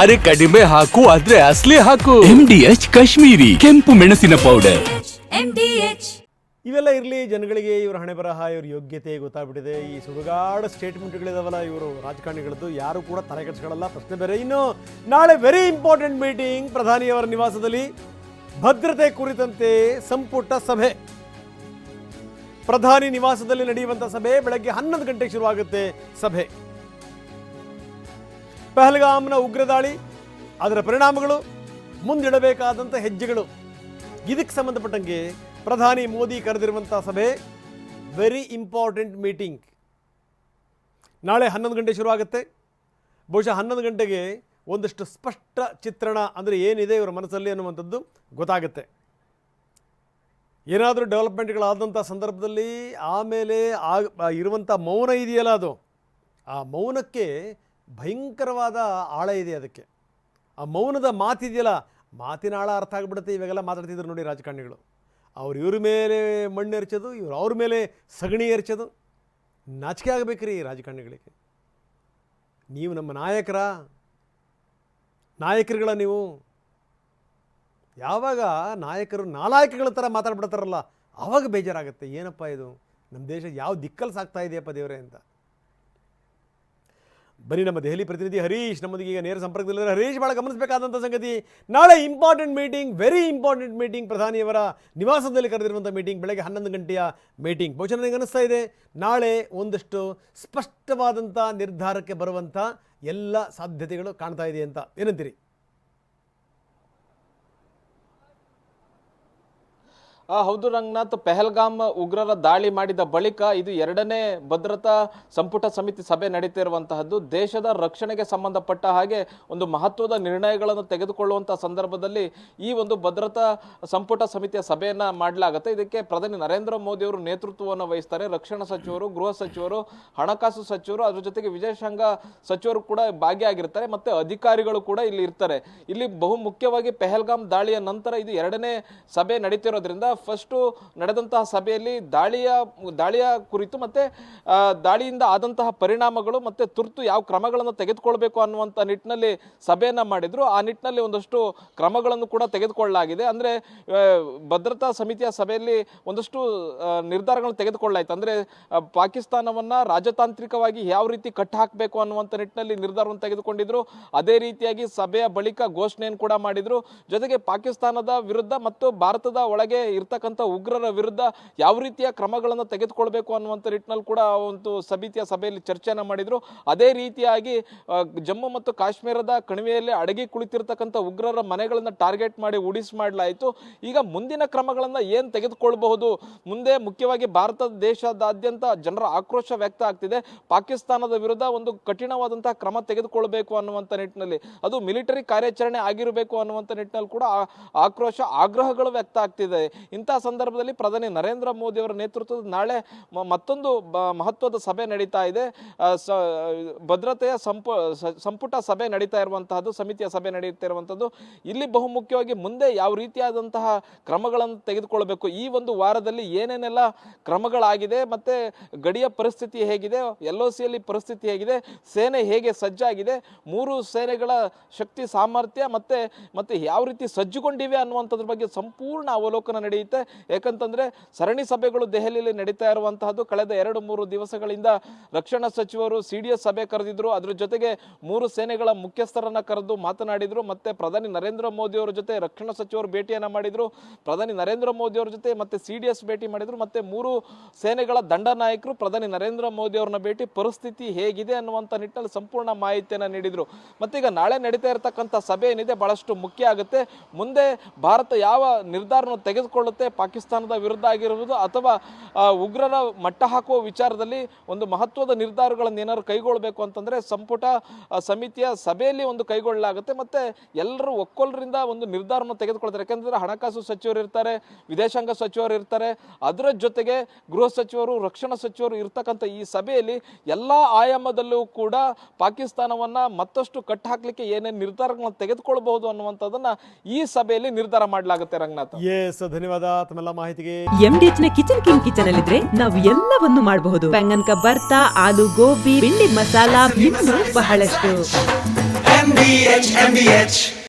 ಅರೆ ಕಡಿಮೆ ಹಾಕು ಆದ್ರೆ ಅಸ್ಲಿ ಹಾಕು. ಎಂ ಡಿ ಎಚ್ ಕಾಶ್ಮೀರಿ ಕೆಂಪು ಮೆಣಸಿನ ಪೌಡರ್ ಇವೆಲ್ಲ ಇರಲಿ ಜನಗಳಿಗೆ ಇವರ ಹಣೆ ಬರಹ ಇವ್ರ ಯೋಗ್ಯತೆ ಗೊತ್ತಾಗ್ಬಿಟ್ಟಿದೆ. ಈ ಸುಡುಗಾಡು ಸ್ಟೇಟ್ಮೆಂಟ್ಗಳಿದಾವಲ್ಲ ಇವರು ರಾಜಕಾರಣಿಗಳದ್ದು ಯಾರು ಕೂಡ ತಲೆ ಕೆಡಿಸ್ಕೊಳ್ಳಲ್ಲ ಪ್ರಶ್ನೆ ಬೇರೆ. ಇನ್ನು ನಾಳೆ ವೆರಿ ಇಂಪಾರ್ಟೆಂಟ್ ಮೀಟಿಂಗ್ ಪ್ರಧಾನಿಯವರ ನಿವಾಸದಲ್ಲಿ. ಭದ್ರತೆ ಕುರಿತಂತೆ ಸಂಪುಟ ಸಭೆ. ಪ್ರಧಾನಿ ನಿವಾಸದಲ್ಲಿ ನಡೆಯುವಂಥ ಸಭೆ ಬೆಳಗ್ಗೆ ಹನ್ನೊಂದು ಗಂಟೆಗೆ ಶುರುವಾಗುತ್ತೆ ಸಭೆ. ಪಹಲ್ಗಾಮ್ನ ಉಗ್ರ ದಾಳಿ ಅದರ ಪರಿಣಾಮಗಳು, ಮುಂದಿಡಬೇಕಾದಂಥ ಹೆಜ್ಜೆಗಳು. ಇದಕ್ಕೆ ಸಂಬಂಧಪಟ್ಟಂಗೆ ಪ್ರಧಾನಿ ಮೋದಿ ಕರೆದಿರುವಂಥ ಸಭೆ ವೆರಿ ಇಂಪಾರ್ಟೆಂಟ್ ಮೀಟಿಂಗ್ ನಾಳೆ ಹನ್ನೊಂದು ಗಂಟೆ ಶುರುವಾಗುತ್ತೆ. ಬಹುಶಃ ಹನ್ನೊಂದು ಗಂಟೆಗೆ ಒಂದಷ್ಟು ಸ್ಪಷ್ಟ ಚಿತ್ರಣ ಅಂದರೆ ಏನಿದೆ ಇವರ ಮನಸ್ಸಲ್ಲಿ ಅನ್ನುವಂಥದ್ದು ಗೊತ್ತಾಗುತ್ತೆ. ಏನಾದರೂ ಡೆವಲಪ್ಮೆಂಟ್ಗಳಾದಂಥ ಸಂದರ್ಭದಲ್ಲಿ ಆಮೇಲೆ ಆಗ ಇರುವಂಥ ಮೌನ ಇದೆಯಲ್ಲ ಅದು. ಆ ಮೌನಕ್ಕೆ ಭಯಂಕರವಾದ ಆಳ ಇದೆ ಅದಕ್ಕೆ. ಆ ಮೌನದ ಮಾತಿದೆಯಲ್ಲ, ಮಾತಿನ ಆಳ ಅರ್ಥ ಆಗಿಬಿಡುತ್ತೆ, ಇವಾಗೆಲ್ಲ ಮಾತಾಡ್ತಿದ್ರು ನೋಡಿ ರಾಜಕಾರಣಿಗಳು. ಅವ್ರು ಇವ್ರ ಮೇಲೆ ಮಣ್ಣು ಎರಚೋದು, ಇವ್ರು ಅವ್ರ ಮೇಲೆ ಸಗಣಿ ಎರಚೋದು. ನಾಚಿಕೆ ಆಗಬೇಕ್ರಿ ರಾಜಕಾರಣಿಗಳಿಗೆ. ನೀವು ನಮ್ಮ ನಾಯಕರ, ನಾಯಕರುಗಳ ನೀವು. ಯಾವಾಗ ನಾಯಕರು ನಾಲಾಯಕಗಳ ಥರ ಮಾತಾಡ್ಬಿಡ್ತಾರಲ್ಲ ಆವಾಗ ಬೇಜಾರಾಗುತ್ತೆ. ಏನಪ್ಪ ಇದು? ನಮ್ಮ ದೇಶ ಯಾವ ದಿಕ್ಕಲ್ಲಿ ಸಾಗ್ತಾ ಇದೆಯಪ್ಪ ದೇವರೇ ಅಂತ. ಬನ್ನಿ, ನಮ್ಮ ದೆಹಲಿ ಪ್ರತಿನಿಧಿ ಹರೀಶ್, ನಮ್ಮೊಂದಿಗೆ ಈಗ ನೇರ ಸಂಪರ್ಕದಲ್ಲಿದ್ದಾರೆ. ಹರೀಶ್ ಭಾಳ ಗಮನಿಸಬೇಕಾದಂಥ ಸಂಗತಿ, ನಾಳೆ important meeting very important meeting ಪ್ರಧಾನಿಯವರ ನಿವಾಸದಲ್ಲಿ ಕರೆದಿರುವಂಥ ಮೀಟಿಂಗ್ ಬೆಳಗ್ಗೆ ಹನ್ನೊಂದು ಗಂಟೆಯ ಮೀಟಿಂಗ್ ಬಹುಶಃ ನನಗೆ ಅನಿಸ್ತಾ ಇದೆ, ನಾಳೆ ಒಂದಷ್ಟು ಸ್ಪಷ್ಟವಾದಂಥ ನಿರ್ಧಾರಕ್ಕೆ ಬರುವಂಥ ಎಲ್ಲ ಸಾಧ್ಯತೆಗಳು ಕಾಣ್ತಾ ಇದೆ ಅಂತ ಏನಂತೀರಿ? ಹೌದು ರಂಗನಾಥ್, ಪೆಹಲ್ಗಾಮ್ ಉಗ್ರರ ದಾಳಿ ಮಾಡಿದ ಬಳಿಕ ಇದು ಎರಡನೇ ಭದ್ರತಾ ಸಂಪುಟ ಸಮಿತಿ ಸಭೆ ನಡೀತಿರುವಂತಹದ್ದು. ದೇಶದ ರಕ್ಷಣೆಗೆ ಸಂಬಂಧಪಟ್ಟ ಹಾಗೆ ಒಂದು ಮಹತ್ವದ ನಿರ್ಣಯಗಳನ್ನು ತೆಗೆದುಕೊಳ್ಳುವಂತಹ ಸಂದರ್ಭದಲ್ಲಿ ಈ ಒಂದು ಭದ್ರತಾ ಸಂಪುಟ ಸಮಿತಿಯ ಸಭೆಯನ್ನ ಮಾಡಲಾಗುತ್ತೆ. ಇದಕ್ಕೆ ಪ್ರಧಾನಿ ನರೇಂದ್ರ ಮೋದಿ ಅವರು ನೇತೃತ್ವವನ್ನು ವಹಿಸ್ತಾರೆ. ರಕ್ಷಣಾ ಸಚಿವರು, ಗೃಹ ಸಚಿವರು, ಹಣಕಾಸು ಸಚಿವರು, ಅದರ ಜೊತೆಗೆ ವಿದೇಶಾಂಗ ಸಚಿವರು ಕೂಡ ಭಾಗಿಯಾಗಿರ್ತಾರೆ ಮತ್ತೆ ಅಧಿಕಾರಿಗಳು ಕೂಡ ಇಲ್ಲಿ ಇರ್ತಾರೆ. ಇಲ್ಲಿ ಬಹು ಮುಖ್ಯವಾಗಿ ಪೆಹಲ್ಗಾಮ್ ದಾಳಿಯ ನಂತರ ಇದು ಎರಡನೇ ಸಭೆ ನಡೀತಿರೋದ್ರಿಂದ ಫಸ್ಟು ನಡೆದಂತಹ ಸಭೆಯಲ್ಲಿ ದಾಳಿಯ ದಾಳಿಯ ಕುರಿತು ಮತ್ತೆ ದಾಳಿಯಿಂದ ಆದಂತಹ ಪರಿಣಾಮಗಳು ಮತ್ತೆ ತುರ್ತು ಯಾವ ಕ್ರಮಗಳನ್ನು ತೆಗೆದುಕೊಳ್ಬೇಕು ಅನ್ನುವಂಥ ನಿಟ್ಟಿನಲ್ಲಿ ಸಭೆಯನ್ನ ಮಾಡಿದ್ರು. ಆ ನಿಟ್ಟಿನಲ್ಲಿ ಒಂದಷ್ಟು ಕ್ರಮಗಳನ್ನು ಕೂಡ ತೆಗೆದುಕೊಳ್ಳಲಾಗಿದೆ. ಅಂದ್ರೆ ಭದ್ರತಾ ಸಮಿತಿಯ ಸಭೆಯಲ್ಲಿ ಒಂದಷ್ಟು ನಿರ್ಧಾರಗಳನ್ನು ತೆಗೆದುಕೊಳ್ಳಾಯ್ತು ಅಂದ್ರೆ ಪಾಕಿಸ್ತಾನವನ್ನ ರಾಜತಾಂತ್ರಿಕವಾಗಿ ಯಾವ ರೀತಿ ಕಟ್ ಹಾಕಬೇಕು ಅನ್ನುವಂಥ ನಿಟ್ಟಿನಲ್ಲಿ ನಿರ್ಧಾರವನ್ನು ತೆಗೆದುಕೊಂಡಿದ್ರು. ಅದೇ ರೀತಿಯಾಗಿ ಸಭೆಯ ಬಳಿಕ ಘೋಷಣೆಯನ್ನು ಕೂಡ ಮಾಡಿದ್ರು. ಜೊತೆಗೆ ಪಾಕಿಸ್ತಾನದ ವಿರುದ್ಧ ಮತ್ತು ಭಾರತದ ಒಳಗೆ ಇರ್ತಕ್ಕಂಥ ಉಗ್ರರ ವಿರುದ್ಧ ಯಾವ ರೀತಿಯ ಕ್ರಮಗಳನ್ನು ತೆಗೆದುಕೊಳ್ಬೇಕು ಅನ್ನುವಂಥ ನಿಟ್ಟಿನಲ್ಲಿ ಕೂಡ ಒಂದು ಸಮಿತಿಯ ಸಭೆಯಲ್ಲಿ ಚರ್ಚೆಯನ್ನು ಮಾಡಿದರು. ಅದೇ ರೀತಿಯಾಗಿ ಜಮ್ಮು ಮತ್ತು ಕಾಶ್ಮೀರದ ಕಣಿವೆಯಲ್ಲಿ ಅಡಗಿ ಕುಳಿತಿರ್ತಕ್ಕಂಥ ಉಗ್ರರ ಮನೆಗಳನ್ನು ಟಾರ್ಗೆಟ್ ಮಾಡಿ ಉಡಿಸ್ ಮಾಡಲಾಯಿತು. ಈಗ ಮುಂದಿನ ಕ್ರಮಗಳನ್ನು ಏನು ತೆಗೆದುಕೊಳ್ಬಹುದು? ಮುಂದೆ ಮುಖ್ಯವಾಗಿ ಭಾರತ ದೇಶದಾದ್ಯಂತ ಜನರ ಆಕ್ರೋಶ ವ್ಯಕ್ತ ಆಗ್ತಿದೆ. ಪಾಕಿಸ್ತಾನದ ವಿರುದ್ಧ ಒಂದು ಕಠಿಣವಾದಂತಹ ಕ್ರಮ ತೆಗೆದುಕೊಳ್ಬೇಕು ಅನ್ನುವಂಥ ನಿಟ್ಟಿನಲ್ಲಿ, ಅದು ಮಿಲಿಟರಿ ಕಾರ್ಯಾಚರಣೆ ಆಗಿರಬೇಕು ಅನ್ನುವಂಥ ನಿಟ್ಟಿನಲ್ಲಿ ಕೂಡ ಆಕ್ರೋಶ, ಆಗ್ರಹಗಳು ವ್ಯಕ್ತ ಆಗ್ತಿದೆ. ಇಂತಹ ಸಂದರ್ಭದಲ್ಲಿ ಪ್ರಧಾನಿ ನರೇಂದ್ರ ಮೋದಿ ಅವರ ನೇತೃತ್ವದ ನಾಳೆ ಮತ್ತೊಂದು ಮಹತ್ವದ ಸಭೆ ನಡೀತಾ ಇದೆ. ಭದ್ರತೆಯ ಸಂಪು ಸಂಪುಟ ಸಭೆ ನಡೀತಾ ಇರುವಂತಹದ್ದು, ಸಮಿತಿಯ ಸಭೆ ನಡೆಯುತ್ತಾ ಇರುವಂಥದ್ದು ಇಲ್ಲಿ ಬಹುಮುಖ್ಯವಾಗಿ ಮುಂದೆ ಯಾವ ರೀತಿಯಾದಂತಹ ಕ್ರಮಗಳನ್ನು ತೆಗೆದುಕೊಳ್ಬೇಕು ಈ ಒಂದು ವಾರದಲ್ಲಿ ಏನೇನೆಲ್ಲ ಕ್ರಮಗಳಾಗಿದೆ ಮತ್ತೆ ಗಡಿಯ ಪರಿಸ್ಥಿತಿ ಹೇಗಿದೆ, ಎಲ್ ಒ ಸಿಯಲ್ಲಿ ಪರಿಸ್ಥಿತಿ ಹೇಗಿದೆ, ಸೇನೆ ಹೇಗೆ ಸಜ್ಜಾಗಿದೆ, ಮೂರು ಸೇನೆಗಳ ಶಕ್ತಿ ಸಾಮರ್ಥ್ಯ ಮತ್ತೆ ಮತ್ತೆ ಯಾವ ರೀತಿ ಸಜ್ಜುಗೊಂಡಿವೆ ಅನ್ನುವಂಥದ್ರ ಬಗ್ಗೆ ಸಂಪೂರ್ಣ ಅವಲೋಕನ ನಡೆಯುತ್ತೆ ಯಾಕಂತಂದ್ರೆ ಸರಣಿ ಸಭೆಗಳು ದೆಹಲಿಯಲ್ಲಿ ನಡೀತಾ ಇರುವಂತಹದ್ದು ಕಳೆದ ಎರಡು ಮೂರು ದಿವಸಗಳಿಂದ ರಕ್ಷಣಾ ಸಚಿವರು ಸಿ ಸಭೆ ಕರೆದಿದ್ರು. ಅದ್ರ ಜೊತೆಗೆ ಮೂರು ಸೇನೆಗಳ ಮುಖ್ಯಸ್ಥರನ್ನ ಕರೆದು ಮಾತನಾಡಿದ್ರು. ಮತ್ತೆ ಪ್ರಧಾನಿ ನರೇಂದ್ರ ಮೋದಿ ಅವರ ಜೊತೆ ರಕ್ಷಣಾ ಸಚಿವರು ಭೇಟಿಯನ್ನು ಮಾಡಿದ್ರು. ಪ್ರಧಾನಿ ನರೇಂದ್ರ ಮೋದಿ ಅವರ ಜೊತೆ ಮತ್ತೆ ಸಿ ಎಸ್ ಭೇಟಿ ಮಾಡಿದ್ರು. ಮತ್ತೆ ಮೂರು ಸೇನೆಗಳ ದಂಡ ನಾಯಕರು ಪ್ರಧಾನಿ ನರೇಂದ್ರ ಮೋದಿ ಅವರನ್ನ ಭೇಟಿ ಪರಿಸ್ಥಿತಿ ಹೇಗಿದೆ ಅನ್ನುವಂಥ ನಿಟ್ಟಿನಲ್ಲಿ ಸಂಪೂರ್ಣ ಮಾಹಿತಿಯನ್ನ ನೀಡಿದ್ರು. ಮತ್ತೆ ಈಗ ನಾಳೆ ನಡೀತಾ ಇರತಕ್ಕಂಥ ಸಭೆ ಏನಿದೆ, ಬಹಳಷ್ಟು ಮುಖ್ಯ ಆಗುತ್ತೆ. ಮುಂದೆ ಭಾರತ ಯಾವ ನಿರ್ಧಾರವನ್ನು ತೆಗೆದುಕೊಳ್ಳುತ್ತೆ ಪಾಕಿಸ್ತಾನದ ವಿರುದ್ಧ ಆಗಿರುವುದು ಅಥವಾ ಉಗ್ರರ ಮಟ್ಟ ಹಾಕುವ ವಿಚಾರದಲ್ಲಿ ಒಂದು ಮಹತ್ವದ ನಿರ್ಧಾರಗಳನ್ನು ಏನಾದ್ರು ಕೈಗೊಳ್ಳಬೇಕು ಅಂತಂದ್ರೆ ಸಂಪುಟ ಸಮಿತಿಯ ಸಭೆಯಲ್ಲಿ ಒಂದು ಕೈಗೊಳ್ಳಲಾಗುತ್ತೆ. ಮತ್ತೆ ಎಲ್ಲರೂ ಒಕ್ಕೊಲರಿಂದ ಒಂದು ನಿರ್ಧಾರವನ್ನು ತೆಗೆದುಕೊಳ್ತಾರೆ ಯಾಕೆಂದರೆ ಹಣಕಾಸು ಸಚಿವರು ಇರ್ತಾರೆ, ವಿದೇಶಾಂಗ ಸಚಿವರು ಇರ್ತಾರೆ. ಅದರ ಜೊತೆಗೆ ಗೃಹ ಸಚಿವರು, ರಕ್ಷಣಾ ಸಚಿವರು ಇರ್ತಕ್ಕಂಥ ಈ ಸಭೆಯಲ್ಲಿ ಎಲ್ಲ ಆಯಾಮದಲ್ಲೂ ಕೂಡ ಪಾಕಿಸ್ತಾನವನ್ನ ಮತ್ತಷ್ಟು ಕಟ್ ಹಾಕಲಿಕ್ಕೆ ಏನೇನು ನಿರ್ಧಾರಗಳನ್ನು ತೆಗೆದುಕೊಳ್ಳಬಹುದು ಅನ್ನುವಂಥದ್ದನ್ನು ಈ ಸಭೆಯಲ್ಲಿ ನಿರ್ಧಾರ ಮಾಡಲಾಗುತ್ತೆ, ರಂಗನಾಥ್. ಎಸ್, ಧನ್ಯವಾದ. ತಮ್ಮೆಲ್ಲ ಮಾಹಿತಿಗೆ. ನ ಕಿಚನ್ ಕಿಂಗ್ ಕಿಚನ್ ಅಲ್ಲಿದ್ರೆ ನಾವು ಎಲ್ಲವನ್ನು ಮಾಡಬಹುದು. ಬೆಂಗನ್ಕ ಬರ್ತಾ ಆಲೂ ಗೋಬಿ ಬಿಂಡಿ ಮಸಾಲಾ ಇನ್ನೂ ಬಹಳಷ್ಟು. MVH, MVH.